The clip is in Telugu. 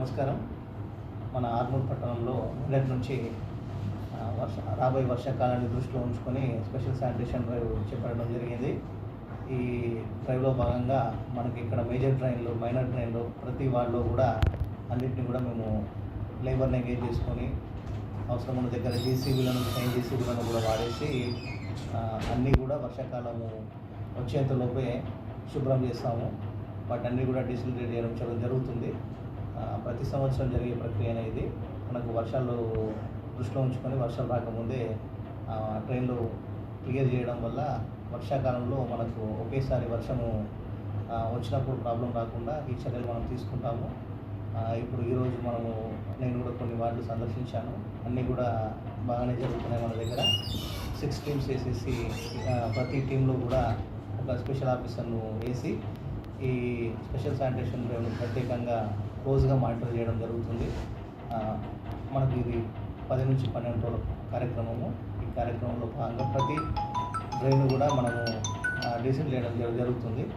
నమస్కారం. మన ఆర్మూర్ పట్టణంలో నిన్నటి నుంచి వర్ష రాబోయే వర్షాకాలాన్ని దృష్టిలో ఉంచుకొని స్పెషల్ శానిటేషన్ డ్రైవ్ చేపట్టడం జరిగింది. ఈ డ్రైవ్లో భాగంగా మనకి ఇక్కడ మేజర్ ట్రైన్లు మైనర్ ట్రైన్లు ప్రతి వార్డులో కూడా అన్నింటినీ కూడా మేము లేబర్ని ఎంగేజ్ చేసుకొని అవసరం ఉన్న దగ్గర జేసీబీలను టైం జేసీబీలను కూడా వాడేసి అన్నీ కూడా వర్షాకాలము వచ్చేంతలోపే శుభ్రం చేస్తాము. వాటన్నీ కూడా డిసిలిటేట్ చేయడం చాలా జరుగుతుంది. ప్రతి సంవత్సరం జరిగే ప్రక్రియ అనేది మనకు వర్షాలు దృష్టిలో ఉంచుకొని వర్షాలు రాకముందే ట్రైన్లు క్లియర్ చేయడం వల్ల వర్షాకాలంలో మనకు ఒకేసారి వర్షము వచ్చినప్పుడు ప్రాబ్లం రాకుండా ఈ చర్యలు మనం తీసుకుంటాము. ఇప్పుడు ఈరోజు మనము నేను కూడా కొన్ని వార్డులు సందర్శించాను. అన్నీ కూడా బాగానే జరుగుతున్నాయి మన దగ్గర. సిక్స్ టీమ్స్ వేసేసి ప్రతి టీంలో కూడా ఒక స్పెషల్ ఆఫీసర్ను వేసి ఈ స్పెషల్ శానిటేషన్ డ్రైవ్ను ప్రత్యేకంగా క్లోజ్గా మానిటర్ చేయడం జరుగుతుంది. మనకు ఇది పది నుంచి పన్నెండు రోజుల కార్యక్రమము. ఈ కార్యక్రమంలో భాగంగా ప్రతి డ్రైన్ కూడా మనము డీజిల్ చేయడం జరుగుతుంది.